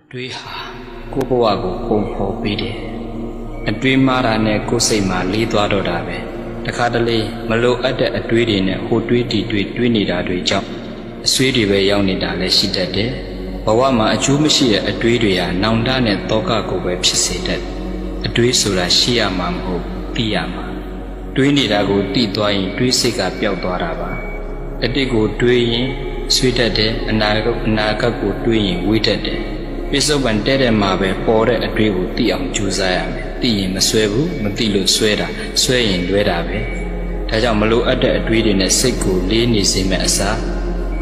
အတွေးဟာကိုယ့်ဘဝကိုပုံဖော်ပေးတယ်အတွေးမှားတာနဲ့ကိုယ်စိတ်မှာလေးသွားတော့တာပဲတခါတလေမလိုအပ်တဲ့အတွေးတွေနဲ့ဟိုတွေးတီတွေးတွေးနေတာတွေကြောင့်အဆွေးတွေပဲရောက်နေတာလည်းရှိတတ်တယ်ဘဝမှာအကျိုးမရှိတဲ့အတွေးတွေဟာနောင်တနဲ့တောကကိုပဲဖြစ်စေတတ်တယ်အတွေးဆိုတာရှိရမှာမဟုတ်သိရမှာတွေးနေတာကိုသိသွားရင်တွေးစိတ်ကပျောက်သွားတာပါအတိတ်ကိုတွေးရင်ဆွေးတတ်တယ်အနာဂတ်အနာဂတ်ကိုတွေးရင်ဝေးတတ်တယ် ပြစ္ဆုတ်ပံတဲ့တဲ့မှာပဲပေါ်တဲ့အတွေ့ကိုသိအောင်ကြိုးစားရမယ်။သိရင်မဆွဲဘူးမသိလို့ဆွဲတာဆွဲရင်လွဲတာပဲ။ဒါကြောင့်မလိုအပ်တဲ့အတွေ့တွေနဲ့စိတ်ကိုလေးနေစေမဲ့အစား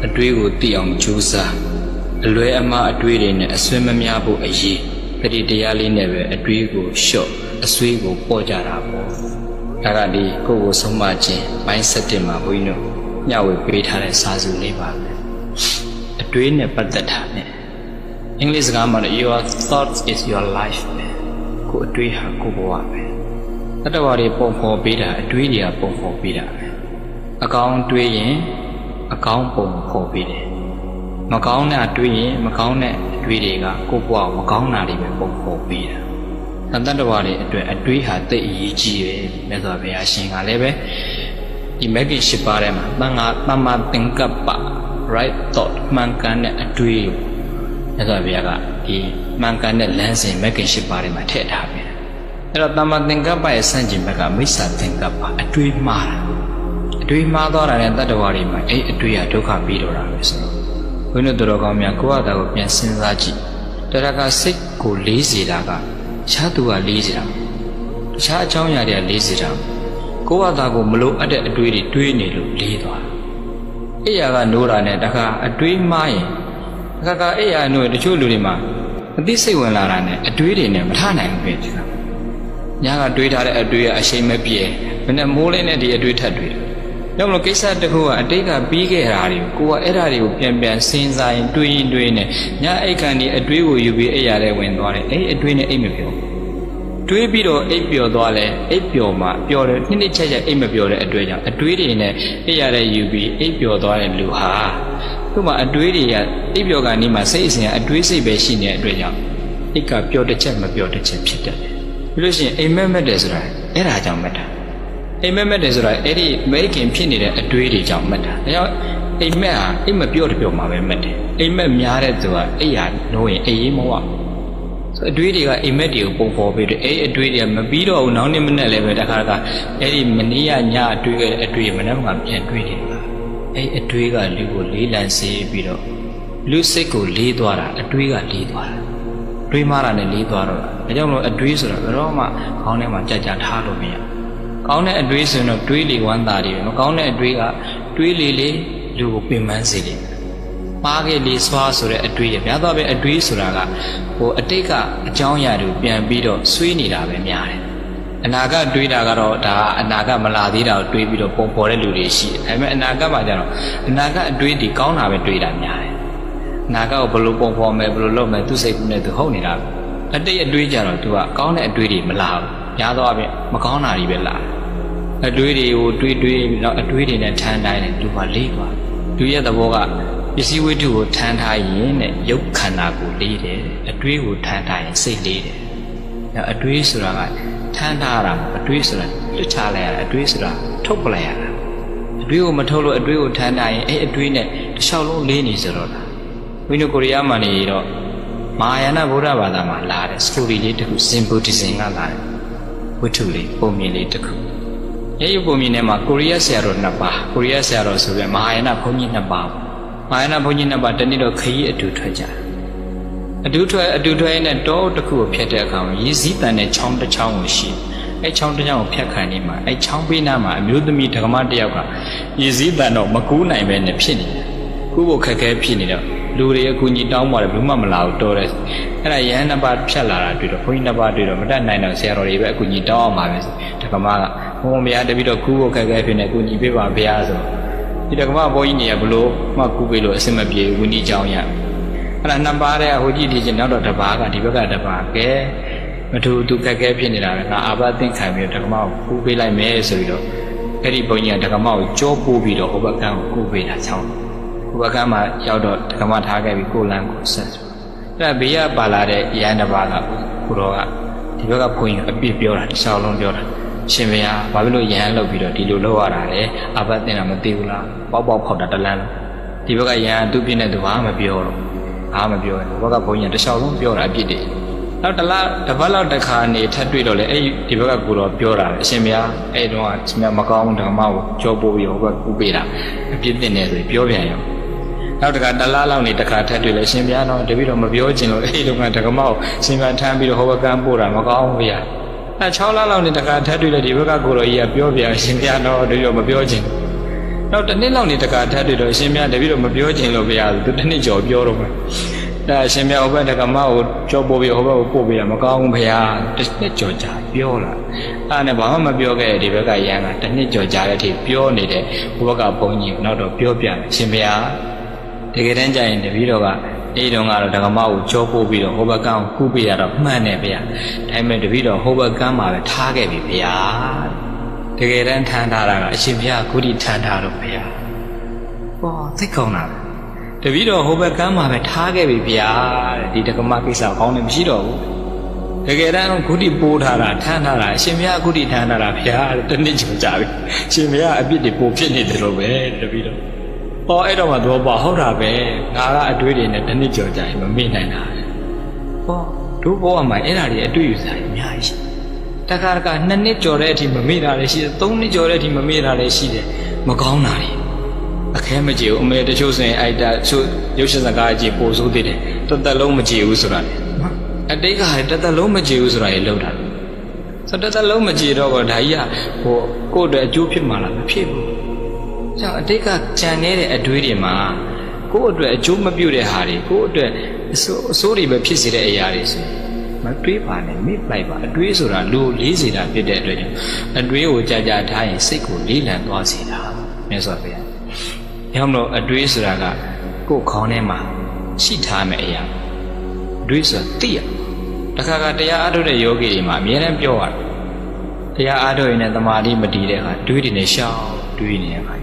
အတွေ့ကိုသိအောင်ကြိုးစားအလွဲအမှားအတွေ့တွေနဲ့အဆွဲမများဖို့အရေးပရိတရားလေးနဲ့ပဲအတွေ့ကိုလျှော့အဆွေးကိုပေါ်ကြတာပေါ့။ဒါကဒီကိုယ့်ကိုဆုံးမခြင်း mindset တင်မှာဘုန်းကြီးတို့ညဝေပေးထားတဲ့စာစုလေးပါပဲ။အတွေ့နဲ့ပတ်သက်တာနဲ့ အင်္ဂလိပ်စကားမှာတော့ your thoughts is your life ပဲကိုယ်အတွေးဟာကိုယ်ဘဝပဲတတဝါတွေပုံဖော်ပေးတာအတွေးတွေကပုံဖော်ပေးတာပဲအကောင်းတွေးရင်အကောင်းပုံဖော်ပေးတယ်မကောင်းတဲ့အတွေးရင်မကောင်းတဲ့အတွေးတွေကကိုယ့်ဘဝကိုမကောင်းတာတွေပဲပုံဖော်ပေးတာတတဝါတွေအတွက်အတွေးဟာတိတ်အရေးကြီးတယ်မြတ်စွာဘုရားရှင်ကလည်းပဲဒီမဂ္ဂင်၈ပါးထဲမှာတန်ခါတမ္မာသင်္ကပ္ပ right thought မှန်ကန်တဲ့အတွေးကို မြတ်စွာဘုရားကဒီမှန်ကန်တဲ့လမ်းစဉ်မဂ္ဂင်၈ပါးထဲမှာထည့်ထားပြီ။အဲ့တော့တမ္မာသင်္ကပ္ပရဲ့စံကျင်ဘက်ကမိစ္ဆာသင်္ကပ္ပအတွေးမှားတာ။အတွေးမှားသွားတာနဲ့တတ္တဝါတွေမှာအဲ့အတွေးဟာဒုက္ခပြီးတော့တာပဲဆိုတော့ဘုန်းတော်တော်ကောင်းများကိုယ့်အတာကိုပြန်စဉ်းစားကြည့်။တရကစိတ်ကိုလေးစေတာကခြားသူကလေးစေတာ။တခြားအကြောင်းအရာတွေကလေးစေတာ။ကိုယ့်အတာကိုမလို့အပ်တဲ့အတွေးတွေတွေးနေလို့လေးသွားတာ။အဲ့ရကနိုးတာနဲ့တခါအတွေးမှားရင် ခါခါအဲ့ရနို့တချို့လူတွေမှာအသိစိတ်ဝင်လာတာနဲ့အတွေးတွေနဲ့မထနိုင်ဘူးဖြစ်တာ။ညကတွေးထားတဲ့အတွေးကအရှိန်မပြေဘယ်နဲ့မိုးလေးနဲ့ဒီအတွေးထပ်တွေး။ဒါမလို့ကိစ္စတစ်ခုကအတိတ်ကပြီးခဲ့တာတွေကိုကအဲ့ဓာတွေကိုပြန်ပြန်စဉ်းစားရင်တွေးရင်တွေးနေညအိတ်ခံဒီအတွေးကိုယူပြီးအဲ့ရတဲ့ဝင်သွားတယ်။အဲ့အတွေးနဲ့အိတ်မပြောဘူး။တွေးပြီးတော့အိပ်ပျော်သွားလဲအိပ်ပျော်မှပျော်တယ်နှစ်နှစ်ချက်ချက်အိပ်မပျော်တဲ့အတွေ့အကြောင်းအတွေးတွေနဲ့အိပ်ရတဲ့ယူပြီးအိပ်ပျော်သွားတဲ့လူဟာ သူ့မှာအတွေးတွေကအိပ်ပျော်ကနေမှစိတ်အစဉ်ကအတွေးစိတ်ပဲရှိနေတဲ့အတွက်ကြောင့်အိပ်ကပျော်တစ်ချက်မပျော်တစ်ချက်ဖြစ်တတ်တယ်ပြီးလို့ရှိရင်အိမ်မက်မက်တယ်ဆိုတာအဲ့ဒါကြောင့်မက်တာအိမ်မက်မက်တယ်ဆိုတာအဲ့ဒီအမေရိကန်ဖြစ်နေတဲ့အတွေးတွေကြောင့်မက်တာဒါကြောင့်အိမ်မက်ဟာအိမ်မပျော်တပျော်မှာပဲမက်တယ်အိမ်မက်များတဲ့သူကအိပ်ရနိုးရင်အေးရေးမဟုတ်ဆိုအတွေးတွေကအိမ်မက်တွေကိုပုံဖော်ပေးတယ်အဲ့အတွေးတွေကမပြီးတော့ဘူးနောက်နေ့မနေ့လည်းပဲတခါတခါအဲ့ဒီမနေ့ကညအတွေးခဲ့တဲ့အတွေးမနေ့ကပြန်တွေးနေတာ အဲ့အတွေးကလူကိုလေးလံစေးပြီးတော့လူစိတ်ကိုလေးသွားတာအတွေးကလေးသွားတာတွေးမှတာနဲ့လေးသွားတော့တာဒါကြောင့်မလို့အတွေးဆိုတာဘယ်တော့မှခေါင်းထဲမှာကြကြထားလို့မရကောင်းတဲ့အတွေးဆိုရင်တော့တွေးလေဝမ်းသာတယ်မကောင်းတဲ့အတွေးကတွေးလေလေလူကိုပင်ပန်းစေတယ်ပါခဲ့လေစွာဆိုတဲ့အတွေးရများသောအားဖြင့်အတွေးဆိုတာကဟိုအတိတ်ကအကြောင်းအရာတွေကိုပြန်ပြီးတော့ဆွေးနေတာပဲများတယ် အနာဂတ်တွေးတာကတော့ဒါအနာဂတ်မလာသေးတာကိုတွေးပြီးတော့ပုံပေါ်တဲ့လူတွေရှိတယ်။ဒါပေမဲ့အနာဂတ်မှာကျတော့အနာဂတ်အတွေးဒီကောင်းတာပဲတွေးတာများတယ်။အနာဂတ်ကိုဘယ်လိုပုံပေါ်မယ်ဘယ်လိုလုပ်မယ်သူစိတ်ကူးနဲ့သူဟုတ်နေတာပဲ။အတိတ်အတွေးကြတော့သူကကောင်းတဲ့အတွေးတွေမလာဘူး။များသောအားဖြင့်မကောင်းတာတွေပဲလာတယ်။အတွေးတွေကိုတွေးတွေးပြီးတော့အတွေးတွေနဲ့ထမ်းတိုင်းတယ်သူကလေးသွား။သူရဲ့သဘောကပစ္စည်းဝိတ္ထုကိုထမ်းထားရင်တဲ့ရုပ်ခန္ဓာကိုလေးတယ်။အတွေးကိုထမ်းထားရင်စိတ်လေးတယ်။ အတွေးဆိုတာကထမ်းထားတာအတွေးဆိုတာလွတ်ချလိုက်ရတာအတွေးဆိုတာထုတ်ပလိုက်ရတာအတွေးကိုမထုတ်လို့အတွေးကိုထမ်းထားရင်အဲ့အတွေးနဲ့တစ်လျှောက်လုံးလေးနေစတော့တာဝိနုကိုရီးယားမှာနေတော့မဟာယာနဗုဒ္ဓဘာသာမှာလာတဲ့စတိုရီလေးတစ်ခုစင်ဘူဒီဇင်ကလာတယ်ဝိထုလေးပုံမြင်လေးတစ်ခုအဲ့ဒီပုံမြင်ထဲမှာကိုရီးယားဆရာတော်နှစ်ပါးကိုရီးယားဆရာတော်ဆိုပြီးမဟာယာနဘုန်းကြီးနှစ်ပါးမဟာယာနဘုန်းကြီးနှစ်ပါးတနေ့တော့ခရီးအတူထွက်ကြတယ် အတူထွက်အတူထွက်နဲ့တောတစ်ခုကိုဖျက်တဲ့အခါမှာရည်စည်းတန်တဲ့ချောင်းတစ်ချောင်းကိုရှိအဲချောင်းတစ်ချောင်းကိုဖျက်ခံနေမှာအဲချောင်းပေးနာမှာအမျိုးသမီးဓမ္မတစ်ယောက်ကရည်စည်းတန်တော့မကူးနိုင်ပဲနဲ့ဖြစ်နေတယ်ကူးဖို့ခက်ခဲဖြစ်နေတော့လူတွေအကူကြီးတောင်းပါတယ်ဘူးမှမလာဘူးတော်တယ်အဲ့ဒါရဟန်းနှစ်ပါးဖြတ်လာတာတွေ့တော့ဘုန်းကြီးနှစ်ပါးတွေ့တော့မတတ်နိုင်တော့ဆရာတော်တွေပဲအကူကြီးတောင်းအောင်ပါပဲဓမ္မကဘုံဘုရားတပိတော့ကူးဖို့ခက်ခဲဖြစ်နေအကူကြီးပေးပါဘုရားဆိုဒီဓမ္မဘုန်းကြီးနေရဘလို့မှကူးပေးလို့အစင်မပြေဘူးဝင်းကြီးကြောင်းရ အဲ့ဒါနှစ်ပါးတဲ့ဟိုကြည့်ဒီချင်းနောက်တော့တစ်ပါးကဒီဘက်ကတစ်ပါးကဲမထူသူခက်ခဲဖြစ်နေတာပဲငါအာဘသိခံပြီးတော့ဓမ္မကိုကူးပေးလိုက်မယ်ဆိုပြီးတော့အဲ့ဒီဘုန်းကြီးကဓမ္မကိုကြောပိုးပြီးတော့ဟိုဘက်ကကိုကူးပေးတာချောင်းဟိုဘက်ကမှရောက်တော့ဓမ္မထားခဲ့ပြီးကိုလန်းကိုဆက်အဲ့ဒါဘေးကပါလာတဲ့ရန်တစ်ပါးကကိုတော်ကဒီဘက်ကဘုန်းကြီးအပြစ်ပြောတာတစ်လျှောက်လုံးပြောတာရှင်မယားဘာဖြစ်လို့ရန်လောက်ပြီးတော့ဒီလိုလောက်ရတာလဲအဘတ်တင်တာမသိဘူးလားပေါက်ပေါက်ဖောက်တာတလန်းလုံးဒီဘက်ကရန်သူ့ပြစ်နေသူဘာမှမပြောတော့ ဘာမှမပြောဘူးဘက်ကဘုန်းကြီးတစ်လျှောက်လုံးပြောတာအပြစ်တွေနောက်တစ်လားတစ်ပတ်လောက်တစ်ခါနေထပ်တွေ့တော့လေအဲ့ဒီဘက်ကကိုတော်ပြောတာအရှင်မယားအဲ့တုန်းကရှင်မယားမကောင်းဓမ္မကိုကြောပို့ပြီးဟိုဘက်ကူပေးတာအပြစ်တင်နေဆိုပြောပြန်ရောနောက်တခါတလားလောက်နေတခါထပ်တွေ့လဲရှင်ပြားတော့တပည့်တော်မပြောချင်လို့အဲ့ဒီတော့ကဒကမောက်ရှင်ပြားထမ်းပြီးတော့ဟောဘကန်းပို့တာမကောင်းဘူးဗျာအဲ6လလောက်နေတခါထပ်တွေ့လဲဒီဘက်ကကိုတော်ကြီးကပြောပြရှင်ပြားတော့တပည့်တော်မပြောချင် နောက်တစ်နှစ်လောက်နေတခါထပ်တွေ့တော့ရှင်ပြားတပည့်တော်မပြောချင်လို့ဗျာသူတစ်နှစ်ကျော်ပြောတော့မှာအဲရှင်ပြားဟောဘက်ဒကမောက်ကိုကြောပို့ပြီးဟောဘက်ကိုပို့ပြီးတာမကောင်းဘူးဗျာတစ်နှစ်ကျော်ကြာပြောလာအဲ့နဲ့ဘာမှမပြောခဲ့တဲ့ဒီဘက်ကရန်ကတစ်နှစ်ကျော်ကြာတဲ့အထိပြောနေတဲ့ဟိုဘက်ကဘုန်းကြီးနောက်တော့ပြောပြတယ်ရှင်ဗျာတကယ်တမ်းကျရင်တပည့်တော်ကအဲ့တုန်းကတော့ဒကမကိုကြောပို့ပြီးတော့ဟိုဘက်ကန်းကိုကုပေးရတော့မှန်တယ်ဗျာဒါပေမဲ့တပည့်တော်ဟိုဘက်ကန်းမှာပဲထားခဲ့ပြီဗျာ တကယ်တမ်းထမ်းထားတာကအရှင်ဘုရားကုတိထမ်းထားတော့ဗျာဟောသိကောင်းတာတပည့်တော်ဟိုဘက်ကန်းမှာပဲထားခဲ့ပြီဗျာတဲ့ဒီဒကမကိစ္စကောင်းတယ်မရှိတော့ဘူးတကယ်တမ်းကုတိပိုးထားတာထမ်းထားတာအရှင်ဘုရားကုတိထမ်းထားတာဗျာတဲ့တစ်နှစ်ကျော်ကြာပြီအရှင်ဘုရားအပြစ်တွေပိုဖြစ်နေတယ်လို့ပဲတပည့်တော်။အော်အဲ့တော့မှတော့ပါဟုတ်တာပဲ။ငါကအတွေးတွေနဲ့တစ်နှစ်ကျော်ကြာရင်မမေ့နိုင်တာ။ဟောတို့ဘောကမှအဲ့ဒါတွေအတွေ့အကြုံအများကြီးရှိ။ တခါတခါနှစ်နှစ်ကျော်တဲ့အထိမမေ့တာလည်းရှိတယ်။သုံးနှစ်ကျော်တဲ့အထိမမေ့တာလည်းရှိတယ်။မကောင်းတာတွေအခဲမကြည့်ဘူးအမေတချို့ဆိုရင်အိုက်တာချို့ရုပ်ရှင်စကားအကြည့်ပို့ဆိုးသေးတယ်။တစ်သက်လုံးမကြည့်ဘူးဆိုတာလေ။အတိတ်ကတစ်သက်လုံးမကြည့်ဘူးဆိုတာလေလောက်တာ။ဆိုတော့တစ်သက်လုံးမကြည့်တော့ဒါကြီးကဟိုကိုယ့်အတွက်အကျိုးဖြစ်မှာလားမဖြစ်ဘူး။ကြောင့်အတိတ်ကကြံနေတဲ့အတွေးတွေမှာကိုယ့်အတွက်အကျိုးမပြုတဲ့ဟာတွေကိုယ့်အတွက်အဆိုးအဆိုးတွေပဲဖြစ်စေတဲ့အရာတွေဆိုရင် မတွေးပါနဲ့မိလိုက်ပါအတွေးဆိုတာလူကိုလေးစေတာဖြစ်တဲ့အတွက်ကြောင့်အတွေးကိုကြာကြာထားရင်စိတ်ကိုလေးလံသွားစေတာမြတ်စွာဘုရား။ရောက်တော့အတွေးဆိုတာကကိုယ်ခေါင်းထဲမှာရှိထားမယ့်အရာအတွေးဆိုတာသိရတခါကတရားအားထုတ်တဲ့ယောဂီတွေမှာအများအားပြောရတယ်တရားအားထုတ်ရင်လည်းတမာတိမတည်တဲ့အခါတွေးတွေနဲ့ရှောင်းတွေးနေတဲ့အခါ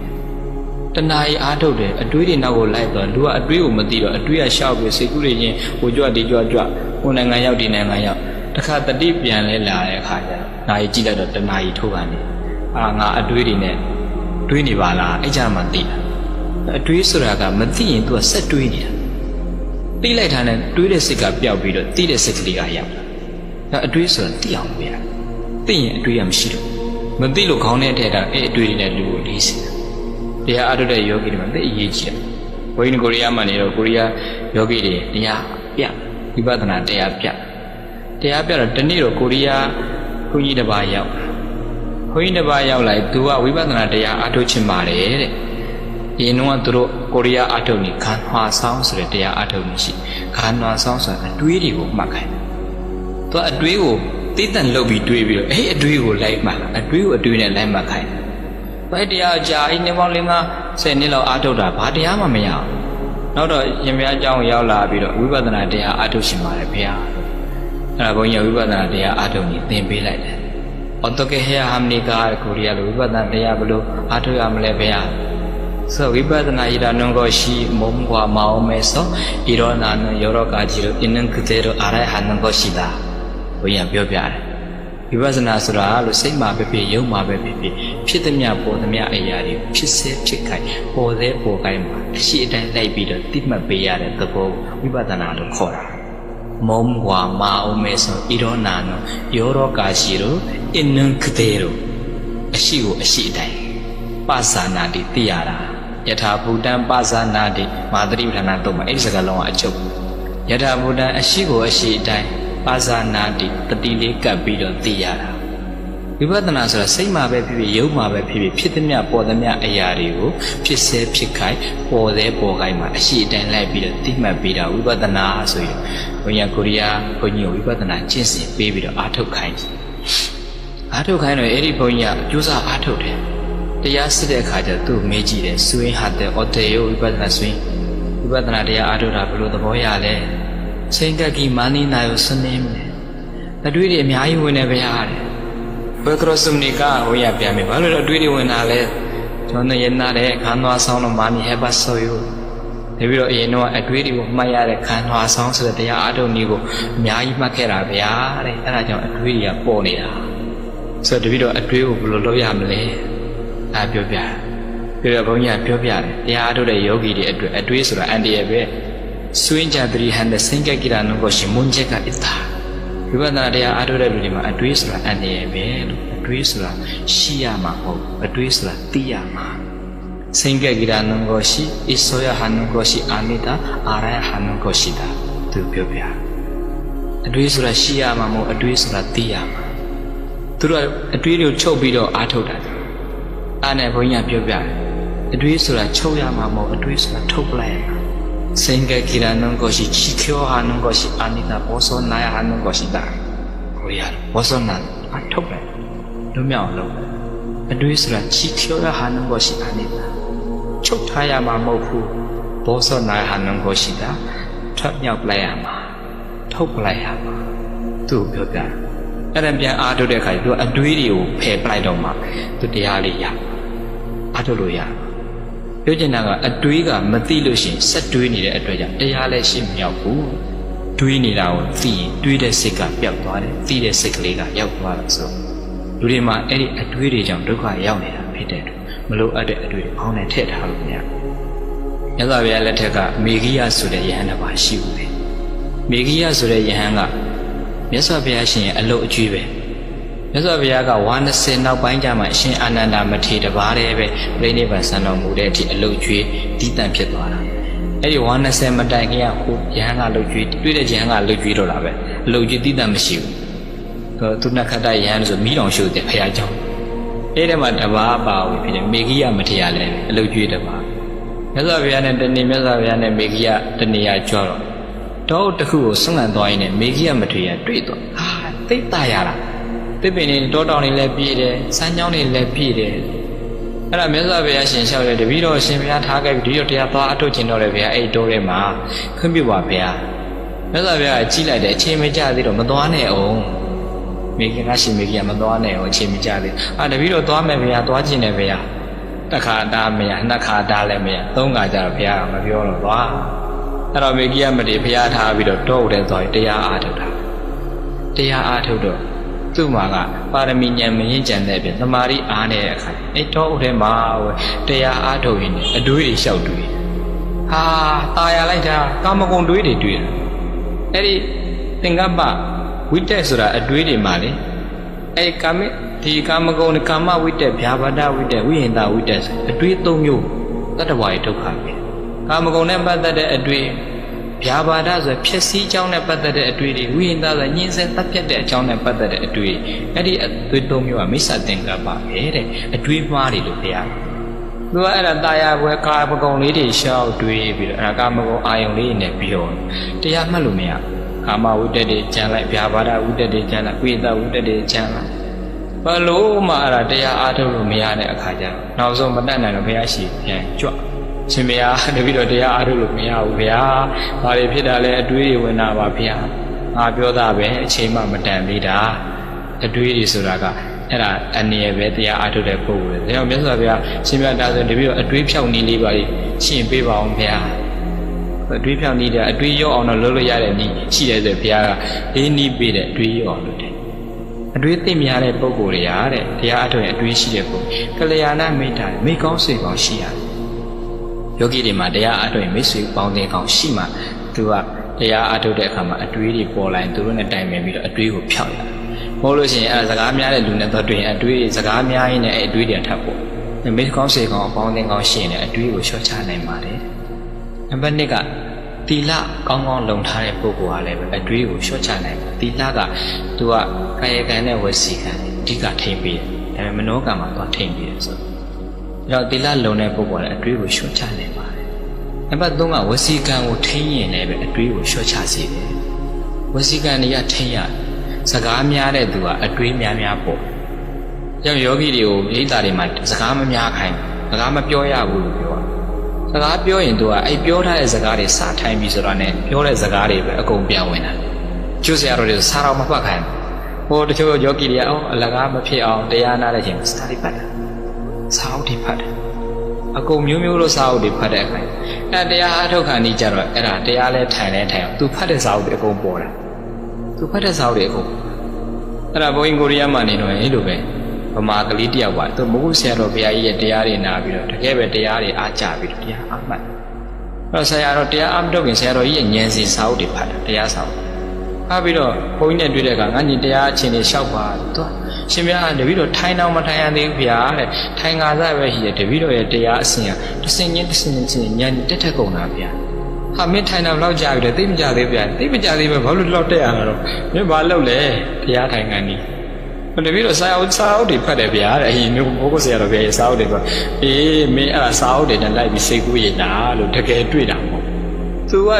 တဏှာကြီးအားထုတ်တယ်အတွေးတွေနောက်ကိုလိုက်သွားလူကအတွေးကိုမသိတော့အတွေးကရှောက်ပြီးစိတ်ကူးတွေချင်းဟိုကြွဒီကြွကြွဟိုနိုင်ငံရောက်ဒီနိုင်ငံရောက်တခါတတိပြန်လဲလာတဲ့အခါကျနာရီကြည့်လိုက်တော့တဏှာကြီးထိုးကနေအာငါအတွေးတွေနဲ့တွေးနေပါလားအဲ့ကြမှာသိတာအတွေးဆိုတာကမသိရင် तू ကဆက်တွေးနေတာသိလိုက်တာနဲ့တွေးတဲ့စိတ်ကပျောက်ပြီးတော့သိတဲ့စိတ်ကလေးကရောက်လာဒါအတွေးဆိုတာသိအောင်ပြရသိရင်အတွေးကမရှိတော့မသိလို့ခေါင်းထဲထည့်တာအဲ့အတွေးတွေနဲ့လူကိုလေးစီတာ တရားအားထုတ်တဲ့ယောဂီတွေမှာသိအရေးကြီးတယ်။ဘုန်းကြီးကိုရီးယားမှာနေတော့ကိုရီးယားယောဂီတွေတရားပြဝိပဿနာတရားပြတရားပြတော့ဒီနေ့တော့ကိုရီးယားဘုန်းကြီးတစ်ပါးရောက်ဘုန်းကြီးတစ်ပါးရောက်လိုက်သူကဝိပဿနာတရားအားထုတ်ချင်ပါတယ်တဲ့။ဒီနှုန်းကသူတို့ကိုရီးယားအားထုတ်နေခန္ဓာဆောင်ဆိုတဲ့တရားအားထုတ်နေရှိခန္ဓာဆောင်ဆိုတာအတွေးတွေကိုမှတ်ခိုင်းတယ်။သူကအတွေးကိုသိတန်လုပ်ပြီးတွေးပြီးတော့အဲ့အတွေးကိုလိုက်မှတ်အတွေးကိုအတွေးနဲ့လိုက်မှတ်ခိုင်းတယ် ဘယ်တရားကြာအိနေပေါင်း၄၅ဆယ်နှစ်လောက်အားထုတ်တာဘာတရားမှမရအောင်နောက်တော့ရင်မြအကြောင်းရောက်လာပြီးတော့ဝိပဿနာတရားအားထုတ်ရှင်ပါတယ်ဖေဟာအဲ့ဒါဘုန်းကြီးဝိပဿနာတရားအားထုတ်နေသင်ပေးလိုက်တယ်အတကယ်ဟဲဟာမနီကာကိုရီးယားလိုဝိပဿနာတရားဘလို့အားထုတ်ရမလဲဖေဟာဆိုဝိပဿနာဣဒနုံကိုရှိမုံကွာမောင်းမဲဆိုဣရောနာနယောရောကာကြီးလိုအင်းနံကတဲ့ရောအာရဟန်နံကိုရှိတာဘုန်းကြီးပြောပြတယ် ဝိပဿနာဆိုတာလို့စိတ်မှာပဲဖြစ်ရုပ်မှာပဲဖြစ်ဖြစ်ဖြစ်သမျှပေါ်သမျှအရာတွေဖြစ်စေဖြစ်ခိုင်ပေါ်သေးပေါ်ကိုင်းမှာအရှိအတိုင်းလိုက်ပြီးတော့တိမှတ်ပေးရတဲ့သဘောဝိပဿနာလို့ခေါ်တာမုံကွာမာအောင်မဲဆိုဣရောနာနောယောရောကာရှိရောအင်းနံကတဲ့ရောအရှိကိုအရှိအတိုင်းပါစာနာတိသိရတာယထာဘူတံပါစာနာတိမာသတိပဋ္ဌာနာတော့မှာအဲ့ဒီစကားလုံးကအချုပ်ယထာဘူတံအရှိကိုအရှိအတိုင်း ပါဇာနာတိတတိလေးကပ်ပြီးတော့သိရတာဝိပဿနာဆိုတာစိတ်မှာပဲဖြစ်ဖြစ်ရုပ်မှာပဲဖြစ်ဖြစ်ဖြစ်သမျှပေါ်သမျှအရာတွေကိုဖြစ်စေဖြစ်ခိုက်ပေါ်သေးပေါ်ခိုက်မှာအရှိအတိုင်းလိုက်ပြီးတော့သိမှတ်ပြီးတာဝိပဿနာဆိုရင်ဘုန်းကြီးကိုရီးယားဘုန်းကြီးကိုဝိပဿနာကျင့်စဉ်ပေးပြီးတော့အားထုတ်ခိုင်းတယ်အားထုတ်ခိုင်းတော့အဲ့ဒီဘုန်းကြီးကကြိုးစားအားထုတ်တယ်တရားစစ်တဲ့အခါကျသူ့မေးကြည့်တယ်ဆွေးဟာတဲ့အော်တေယောဝိပဿနာဆွေးဝိပဿနာတရားအားထုတ်တာဘယ်လိုသဘောရလဲ ချိန်ကက်ကီမာနီနာယစနေမလဲအတွေ့တွေအများကြီးဝင်နေဗျာတဲ့ဘယ်ကရစမနီကဝေးရပြန်ပြီဘာလို့လဲအတွေ့တွေဝင်တာလဲကျွန်တော်ရနာတဲ့ခန်းသွားဆောင်တော့မာနီဟဲပါဆိုယိုပြီးတော့အရင်တော့အတွေးတွေကိုမှတ်ရတဲ့ခန္ဓာဆောင်ဆိုတဲ့တရားအထုတ်နည်းကိုအများကြီးမှတ်ခဲ့တာဗျာတဲ့အဲ့ဒါကြောင့်အတွေးတွေကပေါ်နေတာဆိုတော့တပည့်တော်အတွေးကိုဘယ်လိုလုပ်ရမလဲအဲပြောပြပြီးတော့ဘုန်းကြီးကပြောပြတယ်တရားအထုတ်တဲ့ယောဂီတွေအတွက်အတွေးဆိုတာအန်တရယ်ပဲ swinjadri handa sankakira လို့ကိုရှင်မွန်ချက်ကဣတာဝိပဿနာတရားအားထုတ်တဲ့လူတွေမှာအတွေးဆိုတာအန္တရာယ်ပဲလို့အတွေးဆိုတာရှိရမှာမဟုတ်အတွေးဆိုတာသိရမှာစိင်ကကိရာနံကိုရှိဣဆောယဟနံကိုရှိအာမိတာအာရယဟနံကိုရှိတာသူပြောပြအတွေးဆိုတာရှိရမှာမဟုတ်အတွေးဆိုတာသိရမှာသူတို့အတွေးတွေကိုချုပ်ပြီးတော့အားထုတ်တာအားနဲ့ဘုန်းကြီးကပြောပြတယ်အတွေးဆိုတာချုပ်ရမှာမဟုတ်အတွေးဆိုတာထုတ်ပလိုက်ရမှာ 생각이라는 것이 지켜야 하는 것이 아니다 벗어나야 하는 것이다 ကိုရ벗어나 아ထုတ်ပလိုက်လွမြောက်အောင်လုပ်အတွေးဆိုတာ 지켜야 하는 것이 아니다 ချုပ်ထားရမှာမဟုတ်ဘူးဘောစောနာဟနံကိုရှိတာထွက်မြောက်လိုက်ရမှာထုတ်ပလိုက်ရမှာသူ့ကိုပြောပြအဲ့ဒါပြန်အားထုတ်တဲ့အခါကျသူအတွေးတွေကိုဖယ်ပလိုက်တော့မှသူတရားလေးရအားထုတ်လို့ရ ပြောချင်တာကအတွေးကမသိလို့ရှိရင်စက်တွေးနေတဲ့အတွက်ကြောင့်တရားလည်းရှိမရောက်ဘူးတွေးနေတာကိုသိရင်တွေးတဲ့စိတ်ကပျောက်သွားတယ်သိတဲ့စိတ်ကလေးကရောက်သွားတယ်ဆိုလူတွေမှာအဲ့ဒီအတွေးတွေကြောင့်ဒုက္ခရောက်နေတာဖြစ်တဲ့အတွက်မလိုအပ်တဲ့အတွေ့အခေါင်းနဲ့ထည့်ထားလို့မရမြတ်စွာဘုရားလက်ထက်ကမေဂိယဆိုတဲ့ယဟန်တစ်ပါးရှိဘူးလေမေဂိယဆိုတဲ့ယဟန်ကမြတ်စွာဘုရားရှင်ရဲ့အလုတ်အကျွေးပဲ မြတ်စွာဘုရားကဝါ20နောက်ပိုင်းကျမှအရှင်အာနန္ဒမထေရတပါးတည်းပဲပြိဋိဘံဆံတော်မူတဲ့အထိအလုတ်ကျွေးတည်တံ့ဖြစ်သွားတာအဲ့ဒီဝါ20မတိုင်ခင်ကဟိုယဟန်ကလုတ်ကျွေးတွေ့တဲ့ယဟန်ကလုတ်ကျွေးတော့တာပဲအလုတ်ကျွေးတည်တံ့မရှိဘူးသူနခတ္တယဟန်ဆိုမိတော်ရှုတဲ့ဖရာကြောင့်အဲ့ဒီမှာတပါးပါဝင်ဖြစ်တယ်မေဂိယမထေရလည်းအလုတ်ကျွေးတပါးမြတ်စွာဘုရားနဲ့တဏိမြတ်စွာဘုရားနဲ့မေဂိယတဏိယကြွတော့တောတစ်ခုကိုဆွန့်လန့်သွားရင်းနဲ့မေဂိယမထေရတွေ့တော့ဟာသိတရတာ တစ်ပင်တွေတောတောင်တွေလည်းပြည့်တယ်စမ်းချောင်းတွေလည်းပြည့်တယ်အဲ့ဒါမြတ်စွာဘုရားရှင်လျှောက်တယ်တပည့်တော်ရှင်ဘုရားထားခဲ့ပြီးဒီတော့တရားသွားအထုတ်ခြင်းတော့လေဘုရားအဲ့တိုးထဲမှာခွင့်ပြုပါဘုရားမြတ်စွာဘုရားကကြီးလိုက်တယ်အချိန်မကျသေးတော့မသွားနဲ့အောင်မိခင်ကရှင်မိခင်ကမသွားနဲ့အောင်အချိန်မကျသေးအာတပည့်တော်သွားမယ်ဘုရားသွားခြင်းနဲ့ဘုရားတစ်ခါတားမရနှစ်ခါတားလည်းမရသုံးခါကျတော့ဘုရားကမပြောတော့သွားအဲ့တော့မိခင်ကမတည်ဘုရားထားပြီးတော့တောုတ်တဲ့သွားတရားအားထုတ်တာတရားအားထုတ်တော့ သူ့မှာကပါရမီဉာဏ်မရင်ကြံတဲ့အပြင်သမာဓိအားနေတဲ့အခါအဲ့တောအုပ်ထဲမှာတရားအားထုတ်ရင်းနဲ့အတွေးတွေလျှောက်တွေးဟာตายရလိုက်တာကာမဂုဏ်တွေးတွေတွေးတာအဲ့ဒီသင်္ကပ္ပဝိတက်ဆိုတာအတွေးတွေမှာလေအဲ့ကာမေဒီကာမဂုဏ်ကာမဝိတက်ဗျာပါဒဝိတက်ဝိဟင်တာဝိတက်ဆိုအတွေး၃မျိုးတတ္တဝါရဲ့ဒုက္ခပဲကာမဂုဏ်နဲ့ပတ်သက်တဲ့အတွေး ဗျာပါဒဆိုဖြစ်စည်းကြောင်းနဲ့ပတ်သက်တဲ့အတွေ့တွေဝိဟိန္ဒဆိုညှင်းဆဲတပ်ဖြတ်တဲ့အကြောင်းနဲ့ပတ်သက်တဲ့အတွေ့အဲ့ဒီအတွေ့သုံးမျိုးကမိစ္ဆာသင်္ကပ္ပပဲတဲ့အတွေ့မှားတွေလို့ဘုရားသူကအဲ့ဒါတာယာဘွယ်ကာမဂုဏ်လေးတွေရှောက်တွေးပြီးတော့အဲ့ဒါကာမဂုဏ်အာယုံလေးနဲ့ပြောတရားမှတ်လို့မရကာမဝိတ္တတွေကျန်လိုက်ဗျာပါဒဝိတ္တတွေကျန်လိုက်ဝိသဝိတ္တတွေကျန်လိုက်ဘလို့မှအဲ့ဒါတရားအားထုတ်လို့မရတဲ့အခါကျတော့နောက်ဆုံးမတတ်နိုင်တော့ဘုရားရှိပြန်ကြွ ရှင်ဘုရားတပည့်တော်တရားအားထုတ်လို့မရဘူးဗျာ။ဘာတွေဖြစ်တာလဲအတွေးတွေဝင်တာပါဗျာ။ငါပြောတာပဲအချိန်မှမတန်သေးတာ။အတွေးတွေဆိုတာကအဲ့ဒါအနေရပဲတရားအားထုတ်တဲ့ပုဂ္ဂိုလ်တွေ။ဒါကြောင့်မြတ်စွာဘုရားရှင်မြတ်တာဆိုတပည့်တော်အတွေးဖြောက်နည်းလေးပါလိရှင်းပေးပါအောင်ဗျာ။အတွေးဖြောက်နည်းတဲ့အတွေးရောအောင်တော့လုပ်လို့ရတဲ့နည်းရှိတယ်ဆိုဘုရားကလေးနည်းပေးတဲ့အတွေးရောအောင်လုပ်တယ်။အတွေးသိများတဲ့ပုဂ္ဂိုလ်တွေရာတဲ့တရားအထုတ်ရင်အတွေးရှိတဲ့ပုဂ္ဂိုလ်ကလျာဏမိတ်တာမိကောင်းစိတ်ကောင်းရှိရတယ် ယောဂီတွေမှာတရားအထုတ်ရင်မိတ်ဆွေပေါင်းတဲ့ကောင်ရှိမှသူကတရားအထုတ်တဲ့အခါမှာအတွေးတွေပေါ်လာရင်သူတို့နဲ့တိုင်ပင်ပြီးတော့အတွေးကိုဖျောက်ရတယ်။မဟုတ်လို့ရှိရင်အဲစကားများတဲ့လူနဲ့တော့တွေ့ရင်အတွေးစကားများရင်းနဲ့အဲအတွေးတွေထပ်ပေါ်။မိတ်ကောင်းစေကောင်ပေါင်းတဲ့ကောင်ရှိရင်အတွေးကိုလျှော့ချနိုင်ပါတယ်။နံပါတ်1ကတီလကောင်းကောင်းလုံထားတဲ့ပုဂ္ဂိုလ်ဟာလည်းအတွေးကိုလျှော့ချနိုင်တယ်။တီလကသူကကာယကံနဲ့ဝစီကံအဓိကထိမ့်ပြီးတယ်။ဒါပေမဲ့မနောကံမှာသွားထိမ့်ပြီးတယ်ဆိုတော့ သီလလုံတဲ့ပုဂ္ဂိုလ်လည်းအတွေးကိုလျှော့ချနိုင်ပါတယ်။နံပါတ်3ကဝစီကံကိုထိန်းရင်လည်းပဲအတွေးကိုလျှော့ချစေတယ်။ဝစီကံတွေကထိန်းရစကားများတဲ့သူကအတွေးများများပေါ့။ကြောင့်ယောဂီတွေကိုအိဋ္ဌာတွေမှာစကားမများခိုင်းစကားမပြောရဘူးလို့ပြောတာ။စကားပြောရင်သူကအဲ့ပြောထားတဲ့စကားတွေစထိုင်ပြီဆိုတာနဲ့ပြောတဲ့စကားတွေပဲအကုန်ပြန်ဝင်တာ။ကျွတ်စရာတွေစားတော့မဖတ်ခိုင်း။ဟိုတချို့ယောဂီတွေကအော်အလကားမဖြစ်အောင်တရားနာတဲ့ချိန်စတာတွေဖတ်တာ။ စာအုပ်တွေဖတ်တယ်အကုန်မျိုးမျိုးလို့စာအုပ်တွေဖတ်တဲ့အခါအဲတရားအထုတ်ခံနေကြတော့အဲ့ဒါတရားလဲထိုင်လဲထိုင်အောင်သူဖတ်တဲ့စာအုပ်တွေအကုန်ပေါ်တာသူဖတ်တဲ့စာအုပ်တွေအကုန်အဲ့ဒါဘုန်းကြီးကိုရီးယားမှာနေတော့အဲ့လိုပဲဗမာကလေးတယောက်ပါသူမဟုတ်ဆရာတော်ဘုရားကြီးရဲ့တရားတွေနာပြီးတော့တကယ်ပဲတရားတွေအားကြပြီးတော့တရားအားမှတ်အဲ့တော့ဆရာတော်တရားအားမထုတ်ခင်ဆရာတော်ကြီးရဲ့ဉာဏ်စီစာအုပ်တွေဖတ်တာတရားစာအုပ်ဖတ်ပြီးတော့ဘုန်းကြီးနဲ့တွေ့တဲ့အခါငါညီတရားအချင်းတွေလျှောက်ပါသူ ရှင်မြတ်တပည့်တော်ထိုင်တော့မထိုင်ရသေးဘူးဗျာတဲ့ထိုင်ငါစားပဲရှိတယ်တပည့်တော်ရဲ့တရားအစဉ်ကတစင်ချင်းတစင်ချင်းဉာဏ်တက်ထက်ကုန်တာဗျာဟာမင်းထိုင်တော့လောက်ကြာပြီလေသိမကြသေးဗျာသိမကြသေးပဲဘာလို့လောက်တက်ရတာတော့မင်းဘာလုပ်လဲတရားထိုင်ခံနေတပည့်တော်စာအုပ်စာအုပ်တွေဖတ်တယ်ဗျာတဲ့အရင်မျိုးဘိုးဘုဆရာတော်ဗျာရဲ့စာအုပ်တွေကအေးမင်းအဲ့ဒါစာအုပ်တွေနဲ့လိုက်ပြီးစိတ်ကူးရတာလို့တကယ်တွေ့တာမဟုတ်သူက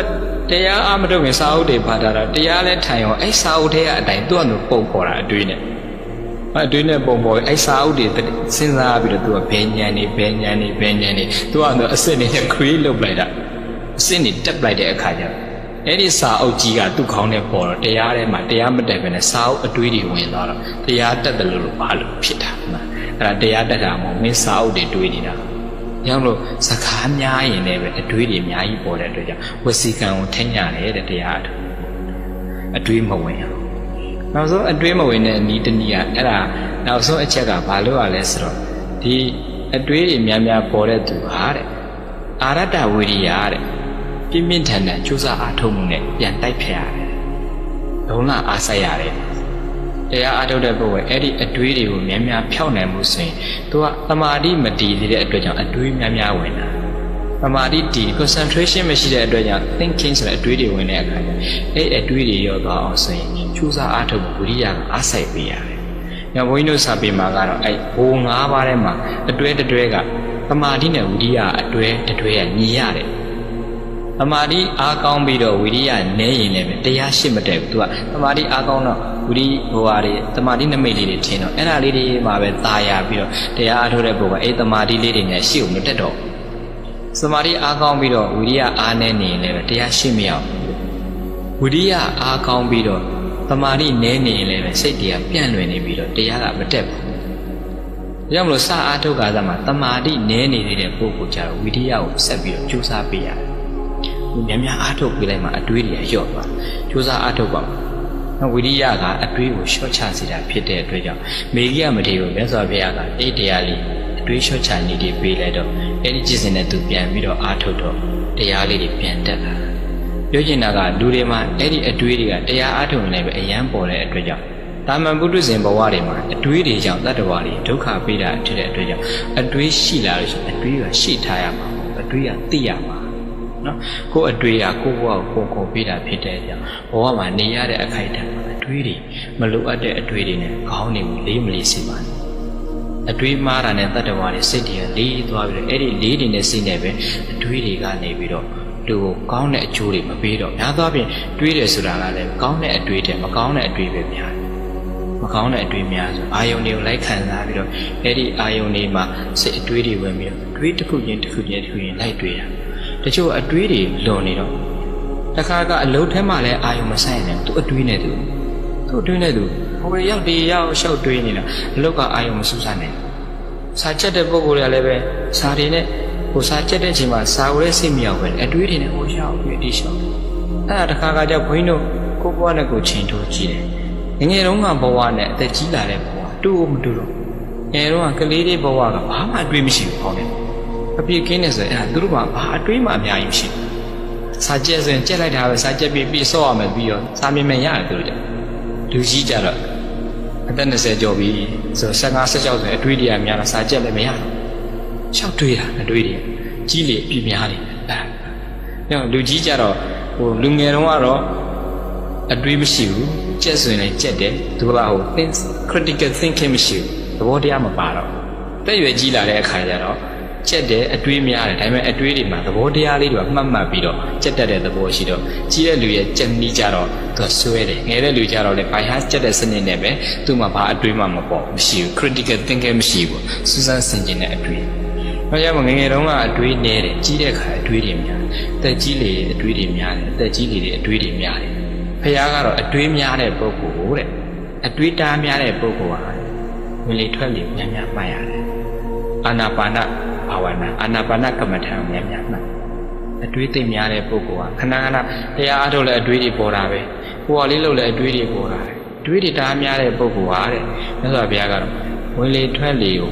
တရားအမထုတ်ခင်စာအုပ်တွေဖတ်တာတရားလဲထိုင်ရောအဲ့စာအုပ်တွေကအတိုင်းသူ့အနုပုံပေါ်တာအတွေ့နဲ့ အတွေ့နဲ့ပုံပေါ်အဲ့စာအုပ်တွေစဉ်းစားပြီးတော့သူကဘယ်ညံနေဘယ်ညံနေဘယ်ညံနေသူကတော့အစစ်နေနဲ့ create လုပ်လိုက်တာအစစ်နေတက်လိုက်တဲ့အခါကျတော့အဲ့ဒီစာအုပ်ကြီးကသူ့ခေါင်းနဲ့ပေါ်တော့တရားထဲမှာတရားမတက်ဘဲနဲ့စာအုပ်အတွေးတွေဝင်သွားတော့တရားတက်တယ်လို့ဘာလို့ဖြစ်တာမှအဲ့ဒါတရားတက်တာမဟုတ်မင်းစာအုပ်တွေတွေးနေတာရောက်လို့စကားများရင်လည်းပဲအတွေးတွေအများကြီးပေါ်တဲ့အတွက်ကြောင့်ဝစီကံကိုထင်ရတယ်တဲ့တရားအတွေးမဝင်အောင် နောက်ဆုံးအတွေးမဝင်တဲ့ဤတနည်းကအဲ့ဒါနောက်ဆုံးအချက်ကဘာလို့ ਆ လဲဆိုတော့ဒီအတွေးတွေများများပေါ်တဲ့သူဟာတဲ့အာရတဝိရိယတဲ့ပြင်းပြင်းထန်ထန်ကြိုးစားအားထုတ်မှုနဲ့ပြန်တိုက်ဖျက်ရတယ်။လုံးလအားဆက်ရတယ်။တရားအားထုတ်တဲ့ပုဂ္ဂိုလ်အဲ့ဒီအတွေးတွေကိုများများဖြောက်နိုင်မှုဆိုရင်သူကသမာဓိမတည်သေးတဲ့အတွက်ကြောင့်အတွေးများများဝင်တာ။သမာဓိတည် concentration မရှိတဲ့အတွက်ကြောင့် thinking ဆိုတဲ့အတွေးတွေဝင်တဲ့အခါကျအဲ့အတွေးတွေရောသွားအောင်ဆိုရင် ကြိုးစားအားထုတ်မှုဝိရိယကအားစိုက်ပေးရတယ်။ညဘုန်းကြီးတို့စာပေမှာကတော့အဲ့ဘိုး၅ပါးထဲမှာအတွဲတွဲကသမာဓိနဲ့ဝိရိယအတွဲတွဲကညီရတယ်။သမာဓိအားကောင်းပြီးတော့ဝိရိယနည်းရင်လည်းပဲတရားရှိမတက်ဘူးသူကသမာဓိအားကောင်းတော့ဝိရိဟိုဟာတွေသမာဓိနမိတ်လေးတွေထင်တော့အဲ့ဒါလေးတွေမှာပဲตายရပြီးတော့တရားအားထုတ်တဲ့ပုဂ္ဂိုလ်အဲ့သမာဓိလေးတွေနဲ့ရှေ့ကိုမတက်တော့သမာဓိအားကောင်းပြီးတော့ဝိရိယအားနည်းနေရင်လည်းတရားရှိမရဘူးဝိရိယအားကောင်းပြီးတော့ သမာဓိနည်းနေရင်လည်းစိတ်တရားပြန့်လွင်နေပြီးတော့တရားကမတက်ဘူး။ဒါကြောင့်မလို့စအားထုတ်ကားသမှာတမာတိနည်းနေသေးတဲ့ပုဂ္ဂိုလ်ကြတော့ဝိရိယကိုဆက်ပြီးတော့ကြိုးစားပေးရတယ်များများအားထုတ်ပေးလိုက်မှအတွေးတွေလျော့သွားကြိုးစားအားထုတ်ပါဝိရိယကအတွေးကိုလျှော့ချစေတာဖြစ်တဲ့အတွက်ကြောင့်မေဂိယမထေရကိုမြတ်စွာဘုရားကတိတ်တရားလေးအတွေးလျှော့ချနေတည်ပေးလိုက်တော့အဲ့ဒီကြည်စင်တဲ့သူပြန်ပြီးတော့အားထုတ်တော့တရားလေးတွေပြန်တက်လာ ပြောချင်တာကလူတွေမှာအဲ့ဒီအတွေးတွေကတရားအားထုတ်နေပဲအယံပေါ်တဲ့အတွက်ကြောင့်တာမန်ပုထုဇဉ်ဘဝတွေမှာအတွေးတွေကြောင့်တတ္တဝါတွေဒုက္ခပေးတာဖြစ်တဲ့အတွက်ကြောင့်အတွေးရှိလာလို့ရှိရင်အတွေးကရှိထားရမှာအတွေးကသိရမှာနော်ကိုယ်အတွေ့အကိုဘဝကိုကိုကိုပေးတာဖြစ်တဲ့ကြောင့်ဘဝမှာနေရတဲ့အခိုက်အတန့်အတွေ့တွေမလိုအပ်တဲ့အတွေ့တွေနဲ့ခေါင်းတွေကိုလေးမလေးစေပါနဲ့အတွေးမှားတာနဲ့တတ္တဝါတွေစိတ်တွေကလေးသွားပြီးတော့အဲ့ဒီလေးတွေနဲ့စိတ်နဲ့ပဲအတွေးတွေကနေပြီးတော့ လူကိုကောင်းတဲ့အကျိုးတွေမပေးတော့များသောအားဖြင့်တွေးတယ်ဆိုတာကလည်းကောင်းတဲ့အတွေးတဲ့မကောင်းတဲ့အတွေးပဲများတယ်မကောင်းတဲ့အတွေးများဆိုအာယုန်တွေကိုလိုက်ခံစားပြီးတော့အဲ့ဒီအာယုန်တွေမှာစိတ်အတွေးတွေဝင်ပြီးတော့တွေးတစ်ခုချင်းတစ်ခုချင်းတစ်ခုချင်းလိုက်တွေးတာတချို့အတွေးတွေလွန်နေတော့တခါကအလုံးထဲမှာလည်းအာယုံမဆိုင်နဲ့သူအတွေးနဲ့သူသူအတွေးနဲ့သူဟိုရောက်ဒီရောက်ရှောက်တွေးနေတာအလုတ်ကအာယုံမစူးစမ်းနဲ့စာချက်တဲ့ပုံကိုယ်တွေကလည်းပဲစာတွေနဲ့ ဟိုစာကြက်တဲ့အချိန်မှာစာကိုလည်းစိတ်မရောက်ပဲအတွေးတွေနဲ့ဟိုရောက်ပြီးအတိရှောက်အဲ့ဒါတခါခါကျဘွင်းတို့ကိုဘွားနဲ့ကိုချိန်ထိုးကြည့်တယ်ငငယ်တုန်းကဘဝနဲ့အသက်ကြီးလာတဲ့ဘဝတူမတူတော့ငယ်တုန်းကကလေးလေးဘဝကဘာမှအတွေးမရှိဘူးပေါ့လေအပြည့်ကင်းနေဆိုရင်အဲ့ဒါသူတို့ကဘာအတွေးမှအများကြီးမရှိဘူးစာကြက်ဆိုရင်ကြက်လိုက်တာပဲစာကြက်ပြီးပြီးဆော့ရမယ်ပြီးတော့စာမြင်မယ်ရတယ်သူတို့ကြလူကြီးကြတော့အသက်20ကျော်ပြီဆိုတော့15 16ဆိုရင်အတွေးတရားများလားစာကြက်လည်းမရဘူး ၆တွေးတာမတွေးတယ်ကြီးလေပြများတယ်အဲ့တော့လူကြီးကြတော့ဟိုလူငယ်တော့ကတော့အတွေးမရှိဘူးကြက်ဆိုရင်လည်းကြက်တယ်သူကဟို think critical thinking မရှိဘူးသဘောတရားမပါတော့တက်ရွယ်ကြီးလာတဲ့အခါကျတော့ကြက်တယ်အတွေးများတယ်ဒါပေမဲ့အတွေးတွေမှာသဘောတရားလေးတွေကမှတ်မှတ်ပြီးတော့ကြက်တတ်တဲ့သဘောရှိတော့ကြီးတဲ့လူရဲ့ကြက်နီးကြတော့သူဆွဲတယ်ငယ်တဲ့လူကြတော့လည်း bias ကြက်တဲ့စနစ်နဲ့ပဲသူ့မှာဘာအတွေးမှမပေါ်မရှိဘူး critical thinking မရှိဘူးစူးစမ်းဆင်ခြင်တဲ့အတွေး ဘာကြောင့်ငငယ်တုန်းကအတွေးနေတယ်ကြီးတဲ့ခါအတွေးတွေများတယ်။တက်ကြီးလေအတွေးတွေများတယ်။တက်ကြီးလေအတွေးတွေများတယ်။ဖခင်ကတော့အတွေးများတဲ့ပုဂ္ဂိုလ်တဲ့အတွေးတားများတဲ့ပုဂ္ဂိုလ်ဟာဝင်လေထွက်လေများများမှတ်ရတယ်။အာနာပါနဘာဝနာအာနာပါနကမ္မထံများများမှတ်အတွေးသိမ့်များတဲ့ပုဂ္ဂိုလ်ကခဏခဏတရားအားထုတ်လဲအတွေးတွေပေါ်တာပဲကိုယ်ကလေးလှုပ်လဲအတွေးတွေပေါ်တာတယ်အတွေးတွေတအားများတဲ့ပုဂ္ဂိုလ်ဟာတဲ့မြတ်စွာဘုရားကတော့ဝင်လေထွက်လေကို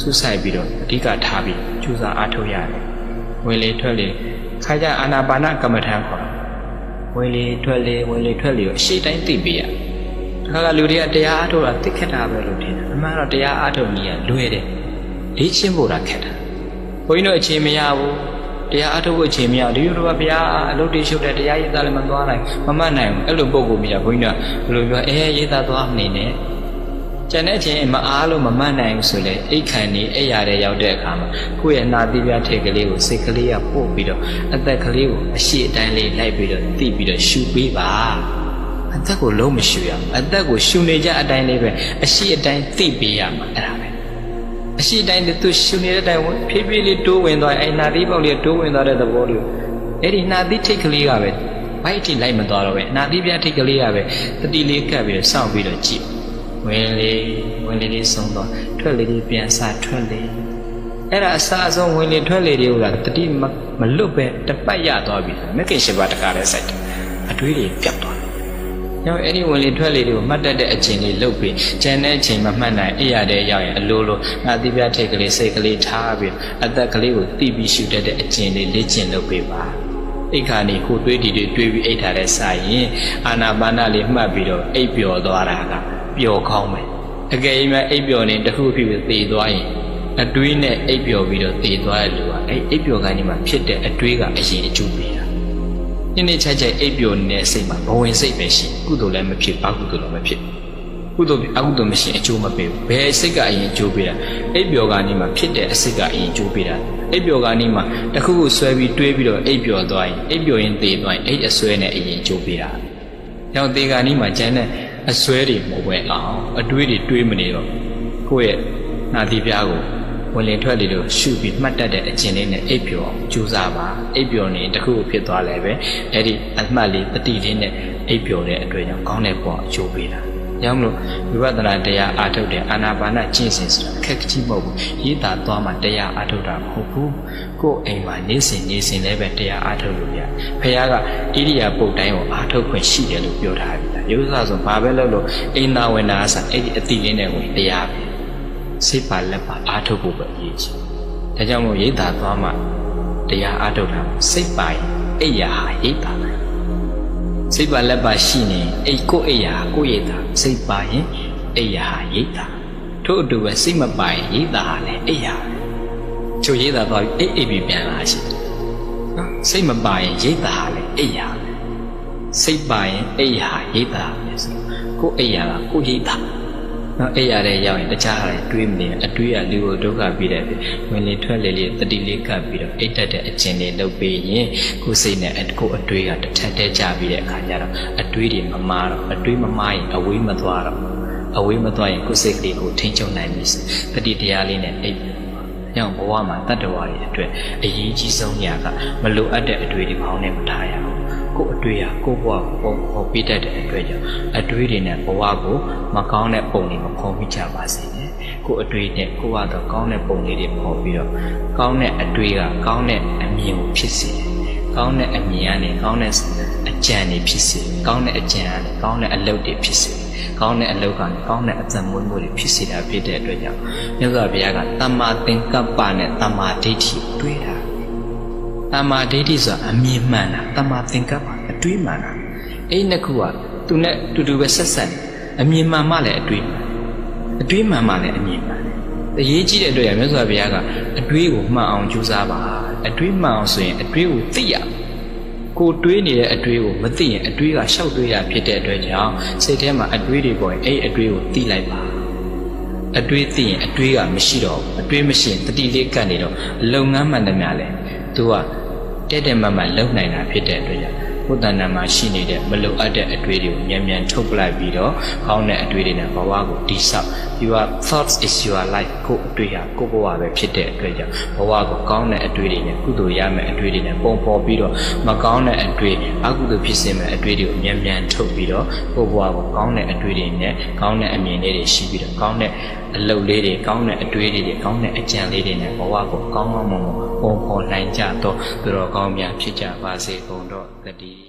စူးစိုက်ပြီးတော့အဓိကထားပြီးကြိုးစားအားထုတ်ရတယ်ဝင်လေထွက်လေခါကြအာနာပါနကမ္မထံခေါ်တယ်ဝင်လေထွက်လေဝင်လေထွက်လေကိုအရှိတိုင်းသိပေးရတခါကလူတွေကတရားအားထုတ်တာသိခက်တာပဲလို့ထင်တယ်အမှန်တော့တရားအားထုတ်နည်းကလွယ်တယ်လေ့ကျင့်ဖို့တာခက်တာဘုန်းကြီးတို့အချိန်မရဘူးတရားအထုတ်ဖို့အချိန်မရဒီလိုတော့ဗျာအလုပ်တွေရှုပ်တဲ့တရားရေးသားလည်းမသွားနိုင်မမှတ်နိုင်ဘူးအဲ့လိုပုံကိုမြင်ဘုန်းကြီးကဘယ်လိုပြောအဲရေးသားသွားနေနဲ့ ကျန်တဲ့အချိန်မအားလို့မမှတ်နိုင်ဘူးဆိုလေအိတ်ခံနေအဲ့ရတဲ့ရောက်တဲ့အခါမှာကိုယ့်ရဲ့နှာသီးပြားထိတ်ကလေးကိုစိတ်ကလေးကပို့ပြီးတော့အသက်ကလေးကိုအရှိအတိုင်းလေးလိုက်ပြီးတော့တိပြီးတော့ရှူပေးပါအသက်ကိုလုံးမရှူရဘူးအသက်ကိုရှူနေကြအတိုင်းလေးပဲအရှိအတိုင်းသိပေးရမှာအဲ့ဒါပဲအရှိတိုင်းသူရှူနေတဲ့အတိုင်းဖြည်းဖြည်းလေးတိုးဝင်သွားအဲ့နာသီးပေါက်လေးတိုးဝင်သွားတဲ့သဘောလေးအဲ့ဒီနာသီးထိတ်ကလေးကပဲဘိုက်ထိလိုက်မသွားတော့ပဲနာသီးပြားထိတ်ကလေးကပဲတတိလေးကပ်ပြီးတော့စောင့်ပြီးတော့ကြည့် ဝင်လေဝင်လေလေးဆုံးသွားထွက်လေလေးပြန်စထွက်လေအဲ့ဒါအစအဆုံးဝင်လေထွက်လေတွေကတတိမလွတ်ပဲတပတ်ရသွားပြီမက်ကင်ရှိပါတကားလဲစိုက်တယ်အတွေးတွေပြတ်သွား။နောက်အဲ့ဒီဝင်လေထွက်လေတွေကိုမှတ်တတ်တဲ့အချိန်လေးလုပ်ပြီးကျန်တဲ့အချိန်မမှတ်နိုင်အဲ့ရတဲ့ရောက်ရင်အလိုလိုငါတိပြထိတ်ကလေးစိတ်ကလေးထားပြီးအသက်ကလေးကိုတိပြီးရှုတတ်တဲ့အချိန်လေးလေ့ကျင့်လုပ်ပေးပါ။အိတ်ခါနေဟိုတွေးဒီတွေတွေးပြီးအိတ်ထားတဲ့စာရင်အာနာပါနလေးမှတ်ပြီးတော့အိတ်ပျော်သွားတာက ပျော်ကောင်းမယ်။အကယ်၍အိတ်ပျော်နေတခုဖြစ်ပြီးသေသွားရင်အတွေးနဲ့အိပ်ပျော်ပြီးတော့သေသွားတဲ့လူကအဲ့အိပ်ပျော်ကနေမှဖြစ်တဲ့အတွေးကအရင်အကျိုးပေးတာနေ့နေ့ချက်ချက်အိပ်ပျော်နေတဲ့စိတ်မှာဘဝင်စိတ်ပဲရှိကုသိုလ်လည်းမဖြစ်အကုသိုလ်လည်းမဖြစ်ကုသိုလ်အကုသိုလ်မရှိအကျိုးမပေးဘူးဘယ်စိတ်ကအရင်အကျိုးပေးတာအိပ်ပျော်ကနေမှဖြစ်တဲ့အစိတ်ကအရင်အကျိုးပေးတာအိပ်ပျော်ကနေမှတခုခုဆွဲပြီးတွေးပြီးတော့အိပ်ပျော်သွားရင်အိပ်ပျော်ရင်သေသွားရင်အိပ်အဆွဲနဲ့အရင်အကျိုးပေးတာကြောင့်သေကနီးမှာကျန်တဲ့အဆွဲတွေမဝင်အောင်အတွေးတွေတွေးမနေတော့ကိုယ့်ရဲ့နာတိပြားကိုဝင်လင်ထွက်လေလို့ရှုပြီးမှတ်တတ်တဲ့အကျင့်လေးနဲ့အိပ်ပျော်ကြိုးစားပါအိပ်ပျော်နေတခုဖြစ်သွားလဲပဲအဲ့ဒီအမှတ်လေးတတိလေးနဲ့အိပ်ပျော်တဲ့အတွက်ကြောင့်ကောင်းတဲ့ဘဝအကျိုးပေးတာ။ကြောင့်မလို့ဝိပဿနာတရားအားထုတ်တဲ့အာနာပါနကျင့်စဉ်ဆိုတာခက်ကြီးမဟုတ်ဘူး။ရေးတာသွားမှတရားအားထုတ်တာမဟုတ်ဘူး။ကိုယ်အိမ်မှာနေစဉ်နေစဉ်လည်းပဲတရားအားထုတ်လို့ရ။ဖခင်ကဣရိယာပုတ်တိုင်းကိုအားထုတ်ခွင့်ရှိတယ်လို့ပြောထားပြီ။ ရိုးစားဆိုဘာပဲလုပ်လို့အိမ်သာဝင်တာအစအဲ့ဒီအတိလေးနဲ့ဝင်တရားပဲ။စိတ်ပါလက်ပါအားထုတ်ဖို့ပဲအရေးကြီး။ဒါကြောင့်မို့ရိတ်တာသွားမှတရားအားထုတ်တာစိတ်ပါရင်အိယာဟာရိတ်တာပဲ။စိတ်ပါလက်ပါရှိနေအိတ်ကိုအိယာကိုရိတ်တာစိတ်ပါရင်အိယာဟာရိတ်တာထို့အတူပဲစိတ်မပါရင်ရိတ်တာဟာလည်းအိယာချိုရိတ်တာသွားပြီးအိတ်အိပ်ပြီးပြန်လာရှိနော်စိတ်မပါရင်ရိတ်တာဟာလည်းအိယာ စိတ်ပါရင်အိယာရိတ်တာပဲဆိုကိုအိယာကကိုရိတ်တာနော်အဲ့ရတဲ့ရောက်ရင်တခြားဟာတွေးမနေအတွေးရလူကိုဒုက္ခပြီးတဲ့ဝင်လေထွက်လေလေးတတိလေးကပ်ပြီးတော့အိတ်တက်တဲ့အခြင်းလေးလုပ်ပြီးရင်ကိုယ်စိတ်နဲ့ကိုယ်အတွေးကတစ်ထက်တည်းကြပြီးတဲ့အခါကျတော့အတွေးတွေမမာတော့အတွေးမမာရင်အဝေးမသွားတော့အဝေးမသွားရင်ကိုယ်စိတ်ကလေးကိုထိန်းချုပ်နိုင်ပြီတတိတရားလေးနဲ့အိတ်ညောင်ဘဝမှာတတ္တဝါတွေအတွက်အရေးကြီးဆုံးညာကမလိုအပ်တဲ့အတွေ့အကြုံပေါင်းနဲ့မထားရဘူး ကိုယ်အတွေ့အကိုယ်ဘဝကိုပုံဖော်ပြတတ်တဲ့အတွက်ကြောင့်အတွေ့တွေနဲ့ဘဝကိုမကောင်းတဲ့ပုံတွေမဖော်ပြကြပါစေနဲ့ကိုယ်အတွေ့နဲ့ကိုယ်ကတော့ကောင်းတဲ့ပုံလေးတွေဖော်ပြီးတော့ကောင်းတဲ့အတွေ့ကကောင်းတဲ့အမြင်ကိုဖြစ်စေကောင်းတဲ့အမြင်ကနေကောင်းတဲ့အကြံတွေဖြစ်စေကောင်းတဲ့အကြံကနေကောင်းတဲ့အလုပ်တွေဖြစ်စေကောင်းတဲ့အလုပ်ကနေကောင်းတဲ့အသက်မွေးမှုတွေဖြစ်စေတာဖြစ်တဲ့အတွက်ကြောင့်မြတ်စွာဘုရားကတမ္မာသင်္ကပ္ပနဲ့တမ္မာဒိဋ္ဌိတွေးတာ တမ္မာဒိဋ္ဌိဆိုတာအမြင်မှန်တာတမ္မာသင်္ကပ္ပအတွေးမှန်တာအဲ့ဒီနှစ်ခုကသူနဲ့တူတူပဲဆက်ဆက်အမြင်မှန်မှလည်းအတွေးမှန်အတွေးမှန်မှလည်းအမြင်မှန်အရေးကြီးတဲ့အတွက်ရမြတ်စွာဘုရားကအတွေးကိုမှန်အောင်ကြိုးစားပါအတွေးမှန်အောင်ဆိုရင်အတွေးကိုသိရကိုတွေးနေတဲ့အတွေးကိုမသိရင်အတွေးကရှောက်တွေးရဖြစ်တဲ့အတွက်ကြောင့်စိတ်ထဲမှာအတွေးတွေပေါ်ရင်အဲ့အတွေးကိုသိလိုက်ပါအတွေးသိရင်အတွေးကမရှိတော့ဘူးအတွေးမရှိရင်တတိလေးကတ်နေတော့လုပ်ငန်းမှန်တယ်များလဲ သူကတဲ့တဲ့မမလုံနိုင်တာဖြစ်တဲ့အတွက်ကြောင့်ဘုဒ္ဓနာမှာရှိနေတဲ့မလုံအပ်တဲ့အတွေ့တွေကိုမြန်မြန်ထုတ်ပလိုက်ပြီးတော့ကောင်းတဲ့အတွေ့တွေနဲ့ဘဝကိုတည်ဆောက် your thoughts is your life ကိုအတွေ့ဟာကိုဘဝပဲဖြစ်တဲ့အတွက်ကြောင့်ဘဝကိုကောင်းတဲ့အတွေ့တွေနဲ့ကုသိုလ်ရမယ့်အတွေ့တွေနဲ့ပုံပေါ်ပြီးတော့မကောင်းတဲ့အတွေ့အကုသိုလ်ဖြစ်စေမယ့်အတွေ့တွေကိုမြန်မြန်ထုတ်ပြီးတော့ကိုဘဝကိုကောင်းတဲ့အတွေ့တွေနဲ့ကောင်းတဲ့အမြင်လေးတွေရှိပြီးတော့ကောင်းတဲ့အလုပ်လေးတွေကောင်းတဲ့အတွေ့လေးတွေကောင်းတဲ့အကြံလေးတွေနဲ့ဘဝကိုကောင်းကောင်းမွန်မွန်ပုံဖော်နိုင်ကြသောသူတော်ကောင်းများဖြစ်ကြပါစေကုန်တော့တည်း